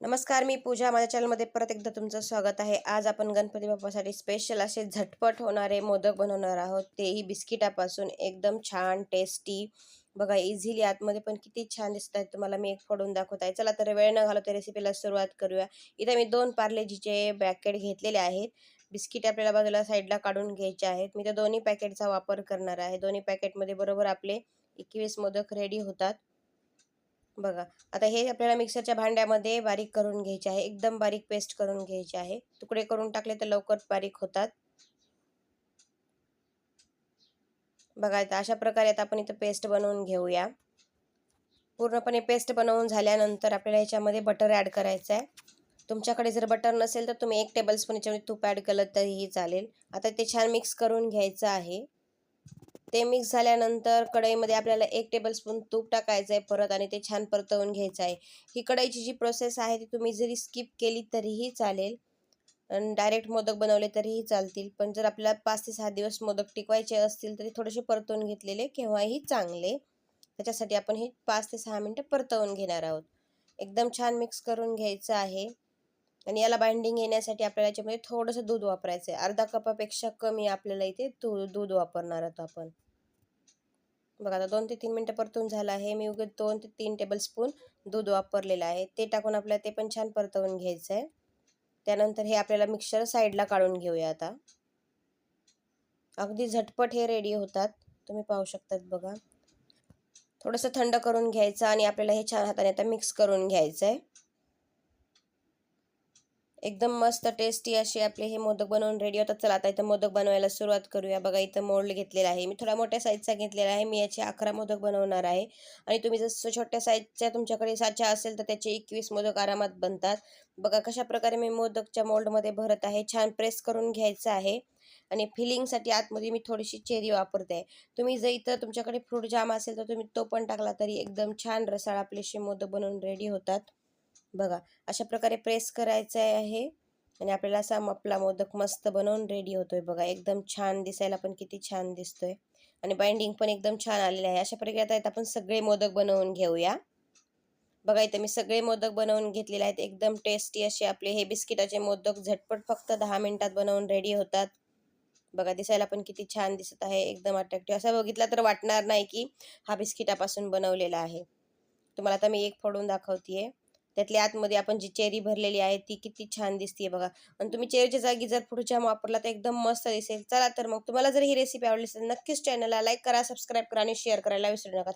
नमस्कार मी पूजा. माझ्या चॅनलमध्ये परत एकदा तुमचं स्वागत आहे. आज आपण गणपती बाप्पासाठी स्पेशल असे झटपट होणारे मोदक बनवणार आहोत. तेही बिस्किटापासून एकदम छान टेस्टी बघा इझिली आतमध्ये पण किती छान दिसत आहेत. तुम्हाला मी एक फोडून दाखवत आहे. चला तर वेळ न घालवता रेसिपीला सुरुवात करूया. इथे मी दोन पार्लेजीचे पॅकेट घेतलेले आहेत. बिस्किट आपल्याला बाजूला साईडला काढून घ्यायचे आहेत. मी त्या दोन्ही पॅकेटचा वापर करणार आहे. दोन्ही पॅकेटमध्ये बरोबर आपले एकवीस मोदक रेडी होतात. बघा आता हे आपल्याला मिक्सरच्या भांड्यामध्ये बारीक करून घ्यायचे आहे. एकदम बारीक पेस्ट करून घ्यायचे आहे. तुकडे करून टाकले तर लवकर बारीक होतात. बघा आता अशा प्रकारे आता आपण इथं पेस्ट बनवून घेऊया. पूर्णपणे पेस्ट बनवून झाल्यानंतर आपल्याला याच्यामध्ये बटर ॲड करायचं आहे. तुमच्याकडे जर बटर नसेल तर तुम्ही एक टेबलस्पून याच्यामध्ये तूप ॲड केलं तरीही चालेल. आता ते छान मिक्स करून घ्यायचं आहे. ते मिक्स झाल्यानंतर कढईमध्ये आपल्याला एक टेबलस्पून तूप टाकायचं आहे परत आणि ते छान परतवून घ्यायचं आहे ही कढईची जी प्रोसेस आहे ती तुम्ही जरी स्किप केली तरीही चालेल. आणि डायरेक्ट मोदक बनवले तरीही चालतील. पण जर आपल्याला पाच ते सहा दिवस मोदक टिकवायचे असतील तरी थोडेसे परतवून घेतलेले केव्हाही चांगले. त्याच्यासाठी आपण हे पाच ते सहा मिनटं परतवून घेणार आहोत. एकदम छान मिक्स करून घ्यायचं आहे. आणि याला बाइंडिंग येण्यासाठी आपल्याला याच्यामध्ये थोडंसं दूध वापरायचं आहे अर्धा कपापेक्षा कमी आपल्याला इथे दूध वापरणार आहोत आपण. बघा आता दोन ते तीन मिनटं परतून झालं आहे. मी उगत दोन ते तीन टेबलस्पून दूध वापरलेलं आहे. ते टाकून आपल्याला ते पण छान परतवून घ्यायचं आहे त्यानंतर हे आपल्याला मिक्सर साईडला काढून घेऊया आता. अगदी झटपट हे रेडी होतात. तुम्ही पाहू शकतात बघा. थोडंसं थंड करून घ्यायचं आणि आपल्याला हे छान हाताने आता मिक्स करून घ्यायचं आहे एकदम मस्त टेस्टी असे आपले हे मोदक बनवून रेडी होतात चला आता इथं मोदक बनवायला सुरुवात करूया. बघा इथं मोल्ड घेतलेला आहे. मी थोडा मोठ्या साईजचा घेतलेला आहे. मी याचे अकरा मोदक बनवणार आहे. आणि तुम्ही जसं छोट्या साईजच्या तुमच्याकडे साचा असेल तर त्याचे एकवीस मोदक आरामात बनतात. बघा कशा प्रकारे मी मोदकच्या मोल्डमध्ये भरत आहे. छान प्रेस करून घ्यायचं आहे. आणि फिलिंगसाठी आतमध्ये मी थोडीशी चेरी वापरते. तुम्ही जर इथं तुमच्याकडे फ्रूट जाम असेल तर तुम्ही तो पण टाकला तरी एकदम छान रसाळ आपलेसे मोदक बनवून रेडी होतात. बघा अशा प्रकारे प्रेस करायचं आहे. आणि आपल्याला असा आपला मोदक मस्त बनवून रेडी होतोय बघा. एकदम छान दिसायला पण किती छान दिसतोय. आणि बाइंडिंग पण एकदम छान आलेले आहे. अशा प्रकारे आता आपण सगळे मोदक बनवून घेऊया. बघा इथे मी सगळे मोदक बनवून घेतलेले आहेत. एकदम टेस्टी असे आपले हे बिस्किटाचे मोदक झटपट फक्त दहा मिनिटात बनवून रेडी होतात. बघा दिसायला पण किती छान दिसत आहे. एकदम अट्रॅक्टिव्ह असं बघितलं तर वाटणार नाही की हा बिस्किटापासून बनवलेला आहे. तुम्हाला आता मी एक फोडून दाखवतेय. त्यातल्या आतमध्ये आपण जी चेरी भरलेली आहे ती किती छान दिसते बघा. आणि तुम्ही चेरीच्या जागी जर पुढच्या वापरला तर एकदम मस्त दिसेल. चला तर मग तुम्हाला जर ही रेसिपी आवडली असेल नक्कीच चॅनलला लाईक करा सबस्क्राईब करा आणि शेअर करायला विसरू नका.